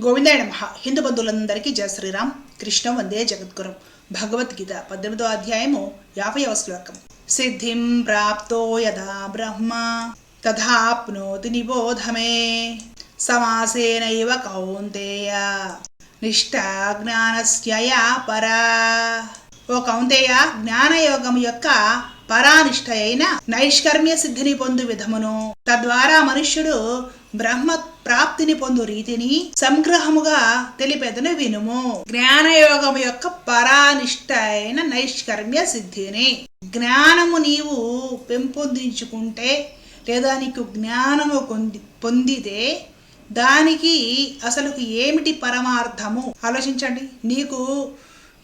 గోవిందాయ నమ. హిందూ బంధువులందరికీ జయ శ్రీరామ్. కృష్ణ వందే జగద్గురం. భగవద్గీత పద్దెనిమిదో అధ్యాయము యాభైవ శ్లోకం. సిద్ధిం ప్రాప్తో యదా బ్రహ్మ. తథాప్నోతి నిబోధమే. సమాసేనైవ కౌంతేయ. నిష్టా జ్ఞానస్య పరా. ఓ కౌంతేయ జ్ఞానయోగం యొక్క పరానిష్ట అయిన నైష్కర్మ్య సిద్ధిని పొందు విధమును. తద్వారా మనుష్యుడు బ్రహ్మ ప్రాప్తిని పొందు రీతిని సంగ్రహముగా తెలిపెదను వినుము. జ్ఞానయోగము యొక్క పరానిష్ట అయిన నైష్కర్మ్య సిద్ధిని. జ్ఞానము నీవు పెంపొందించుకుంటే లేదా నీకు జ్ఞానము పొంది పొందితే దానికి అసలు ఏమిటి పరమార్థము? ఆలోచించండి. నీకు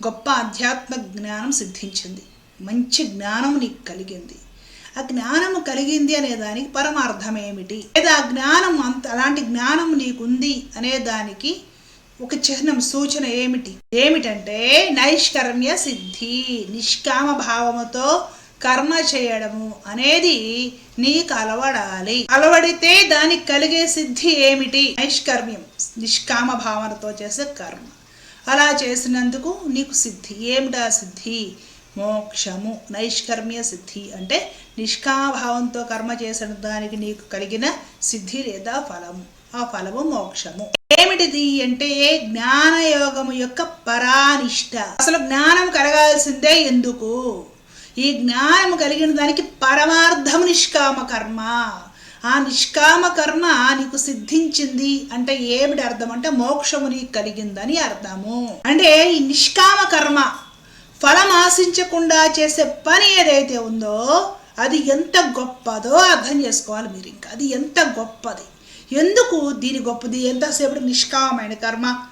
గొప్ప ఆధ్యాత్మ జ్ఞానం సిద్ధించింది. మంచి జ్ఞానం నీకు కలిగింది. ఆ జ్ఞానం కలిగింది అనే దానికి పరమార్థం ఏమిటి? లేదా ఆ జ్ఞానం అంత అలాంటి జ్ఞానం నీకుంది అనే దానికి ఒక చిహ్నం సూచన ఏమిటి? ఏమిటంటే నైష్కర్మ్య సిద్ధి నిష్కామ భావముతో కర్మ చేయడము అనేది నీకు అలవడాలి. అలవడితే దానికి కలిగే సిద్ధి ఏమిటి? నైష్కర్మ్యం నిష్కామ భావనతో చేసే కర్మ. అలా చేసినందుకు నీకు సిద్ధి. ఏమిటా సిద్ధి? మోక్షము నైష్కర్మ్య సిద్ధి. అంటే నిష్కామభావంతో కర్మ చేసిన దానికి నీకు కలిగిన సిద్ధి లేదా ఫలము. ఆ ఫలము మోక్షము. ఏమిటిది అంటే జ్ఞానయోగము యొక్క పరానిష్ట. అసలు జ్ఞానం కలగాల్సిందే ఎందుకు? ఈ జ్ఞానం కలిగిన దానికి పరమార్థం నిష్కామ కర్మ. ఆ నిష్కామ కర్మ నీకు సిద్ధించింది అంటే ఏమిటి అర్థం? అంటే మోక్షము నీకు కలిగిందని అర్థము. అంటే ఈ నిష్కామ కర్మ ఫలం ఆశించకుండా చేసే పని ఏదైతే ఉందో అది ఎంత గొప్పదో అర్థం చేసుకోవాలి మీరు ఇంకా. అది ఎంత గొప్పది. ఎందుకు దీని గొప్పది? ఎంతసేపు నిష్కామమైన కర్మ?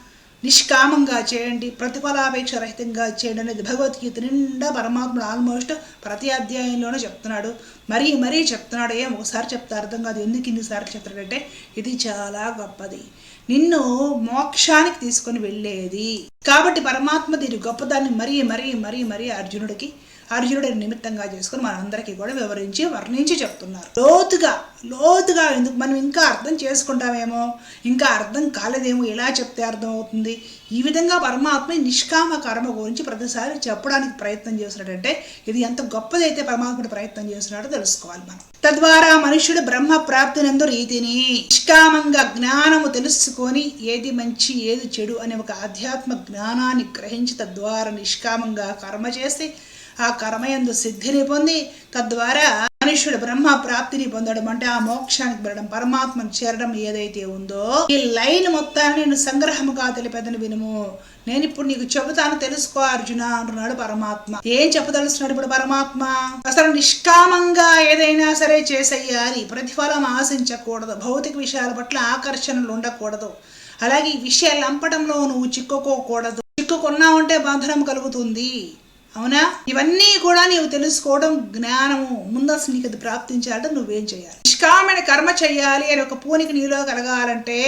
నిష్కామంగా చేయండి ప్రతిఫలాపేక్ష రహితంగా చేయండి అనేది భగవద్గీత నిండా పరమాత్ముడు ఆల్మోస్ట్ ప్రతి అధ్యాయంలోనూ చెప్తున్నాడు. మరీ మరీ చెప్తున్నాడు. ఏం ఒకసారి చెప్తే అర్థం కాదు. ఎందుకు ఇన్నిసార్లు చెప్తాడంటే ఇది చాలా గొప్పది. నిన్ను మోక్షానికి తీసుకొని వెళ్ళేది. కాబట్టి పరమాత్మ దీని గొప్పదాన్ని మరీ మరీ మరీ మరీ అర్జునుడికి అర్జునుడిని నిమిత్తంగా చేసుకుని మనందరికీ కూడా వివరించి వర్ణించి చెప్తున్నారు. లోతుగా లోతుగా ఎందుకు మనం ఇంకా అర్థం చేసుకుంటామేమో ఇంకా అర్థం కాలేదేమో ఎలా చెప్తే అర్థం అవుతుంది ఈ విధంగా పరమాత్మ నిష్కామ కర్మ గురించి ప్రతిసారి చెప్పడానికి ప్రయత్నం చేస్తున్నాడంటే ఇది ఎంత గొప్పదైతే పరమాత్ముడు ప్రయత్నం చేస్తున్నాడో తెలుసుకోవాలి మనం. తద్వారా మనుష్యుడు బ్రహ్మ ప్రాప్తినందు రీతిని నిష్కామంగా జ్ఞానము తెలుసుకొని ఏది మంచి ఏది చెడు అనే ఒక ఆధ్యాత్మ జ్ఞానాన్ని గ్రహించి తద్వారా నిష్కామంగా కర్మ చేసి ఆ కర్మయందు సిద్ధిని పొంది తద్వారా మనుష్యుడు బ్రహ్మ ప్రాప్తిని పొందడం అంటే ఆ మోక్షానికి వెళ్ళడం పరమాత్మను చేరడం ఏదైతే ఉందో ఈ లైన్ మొత్తాన్ని నేను సంగ్రహముగా తెలిపేదని వినుము. నేను ఇప్పుడు నీకు చెబుతాను తెలుసుకో అర్జున అంటున్నాడు పరమాత్మ. ఏం చెప్పదలుస్తున్నాడు ఇప్పుడు పరమాత్మ? అసలు నిష్కామంగా ఏదైనా సరే చేసేయాలి ప్రతిఫలం ఆశించకూడదు. భౌతిక విషయాల పట్ల ఆకర్షణలు ఉండకూడదు. అలాగే ఈ విషయాలు లంపటంలో నువ్వు చిక్కుకోకూడదు. చిక్కుకున్నావంటే బంధనం కలుగుతుంది. అవునా? ఇవన్నీ కూడా నీవు తెలుసుకోవడం జ్ఞానము. ముందు అసలు నీకు అది ప్రాప్తించాలంటే నువ్వేం చేయాలి? నిష్కామైన కర్మ చేయాలి అని ఒక పూనికి నీలో కలగాలంటే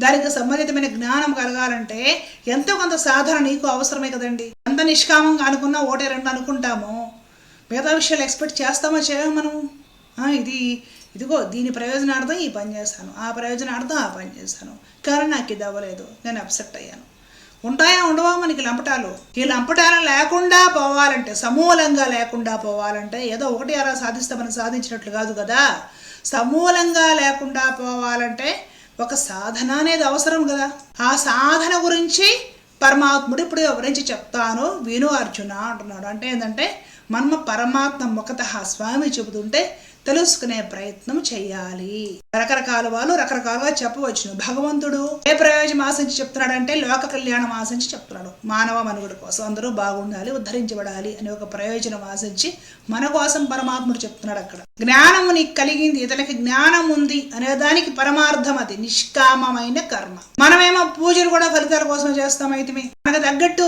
దానికి సంబంధితమైన జ్ఞానం కలగాలంటే ఎంతో కొంత సాధన నీకు అవసరమే కదండి. ఎంత నిష్కామంగా అనుకున్నా ఒకటే రెండు అనుకుంటాము. మిగతా విషయాలు ఎక్స్పెక్ట్ చేస్తామా చేయము మనం? ఇది ఇదిగో దీని ప్రయోజనార్థం ఈ పని చేశాను ఆ ప్రయోజనార్థం ఆ పని చేశాను కానీ నాకు ఇది అవ్వలేదు. నేను అప్సెట్ అయ్యాను. ఉంటాయా ఉండవా మనకి లంపటాలు? ఈ లంపటాలు లేకుండా పోవాలంటే సమూలంగా లేకుండా పోవాలంటే ఏదో ఒకటి అలా సాధిస్తే మనం సాధించినట్లు కాదు కదా. సమూలంగా లేకుండా పోవాలంటే ఒక సాధన అనేది అవసరం కదా. ఆ సాధన గురించి పరమాత్ముడు ఇప్పుడు వివరించి చెప్తాను విను అర్జున అంటున్నాడు. అంటే ఏంటంటే మనం పరమాత్మ ముఖత స్వామి చెబుతుంటే తెలుసుకునే ప్రయత్నం చేయాలి. రకరకాల వాళ్ళు రకరకాలుగా చెప్పవచ్చును. భగవంతుడు ఏ ప్రయోజనం ఆశించి చెప్తున్నాడంటే లోక కళ్యాణం ఆశించి చెప్తున్నాడు. మానవ మనుగుడు కోసం అందరూ బాగుండాలి ఉద్ధరించబడాలి అనే ఒక ప్రయోజనం ఆశించి మన కోసం పరమాత్ముడు చెప్తున్నాడు అక్కడ. జ్ఞానము నీకు కలిగింది ఇతనికి జ్ఞానం ఉంది అనే దానికి పరమార్థం అది నిష్కామమైన కర్మ. మనమేమో పూజలు కూడా ఫలితాల కోసం చేస్తాం అయితే మనకు తగ్గట్టు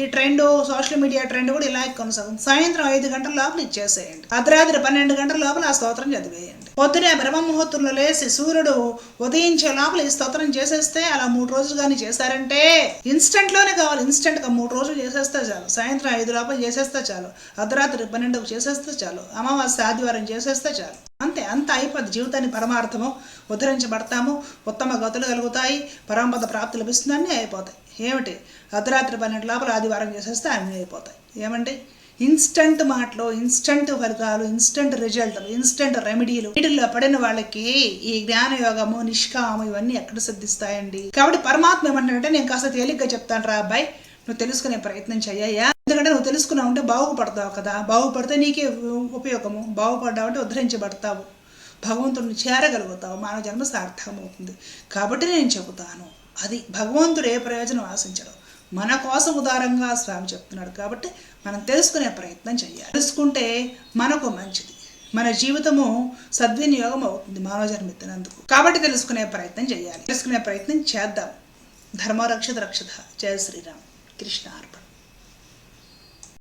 ఈ ట్రెండ్ సోషల్ మీడియా ట్రెండ్ కూడా ఇలా కొనసాగుతుంది సాయంత్రం ఐదు గంటల లోపల ఇచ్చేసేయండి. అర్ధరాత్రి పన్నెండు గంటల లోపల ఆ స్తోత్రం చదివేయండి. పొద్దునే బ్రహ్మ ముహూర్తంలో లేసి సూర్యుడు ఉదయించే లోపల ఈ స్తోత్రం చేసేస్తే అలా మూడు రోజులు కానీ చేశారంటే ఇన్స్టెంట్లోనే కావాలి. ఇన్స్టెంట్గా మూడు రోజులు చేసేస్తే చాలు. సాయంత్రం ఐదు లోపల చేసేస్తే చాలు. అర్ధరాత్రి పన్నెండుకు చేసేస్తే చాలు. అమావాస్య ఆదివారం చేసేస్తే చాలు. అంతే అంత అయిపోద్ది. జీవితాన్ని పరమార్థము ఉద్ధరించబడతాము. ఉత్తమ గతులు కలుగుతాయి. పరమపద ప్రాప్తి లభిస్తుందని అయిపోతాయి. ఏమిటి? అర్ధరాత్రి పన్నెండు లోపల ఆదివారం చేసేస్తే అన్నీ అయిపోతాయి. ఏమండి? ఇన్స్టంట్ మాటలు ఇన్స్టంట్ ఫలితాలు ఇన్స్టంట్ రిజల్ట్లు ఇన్స్టంట్ రెమెడీలు వీటిల్లో పడిన వాళ్ళకి ఈ జ్ఞాన యోగము నిష్కామం ఇవన్నీ ఎక్కడ సిద్ధిస్తాయండి? కాబట్టి పరమాత్మ ఏమంటాడంటే నేను కాస్త తేలిగ్గా చెప్తాను రా అబ్బాయి నువ్వు తెలుసుకునే ప్రయత్నం చెయ్యయ్యా. ఎందుకంటే నువ్వు తెలుసుకున్నావు ఉంటే బాగుపడతావు కదా. బాగుపడితే నీకే ఉపయోగము. బాగుపడ్డావు అంటే ఉద్ధరించబడతావు. భగవంతుడిని చేరగలుగుతావు. మానవ జన్మ సార్థకమవుతుంది. కాబట్టి నేను చెబుతాను. అది భగవంతుడు ఏ ప్రయోజనం ఆశించడం? మన కోసం ఉదారంగా స్వామి చెప్తున్నాడు కాబట్టి మనం తెలుసుకునే ప్రయత్నం చేయాలి. తెలుసుకుంటే మనకు మంచిది. మన జీవితము సద్వినియోగం అవుతుంది మానవ జన్మెత్తినందుకు కాబట్టి తెలుసుకునే ప్రయత్నం చేయాలి. తెలుసుకునే ప్రయత్నం చేద్దాం. ధర్మ రక్షత. రక్షత జయ శ్రీరామ్. కృష్ణ అర్పణ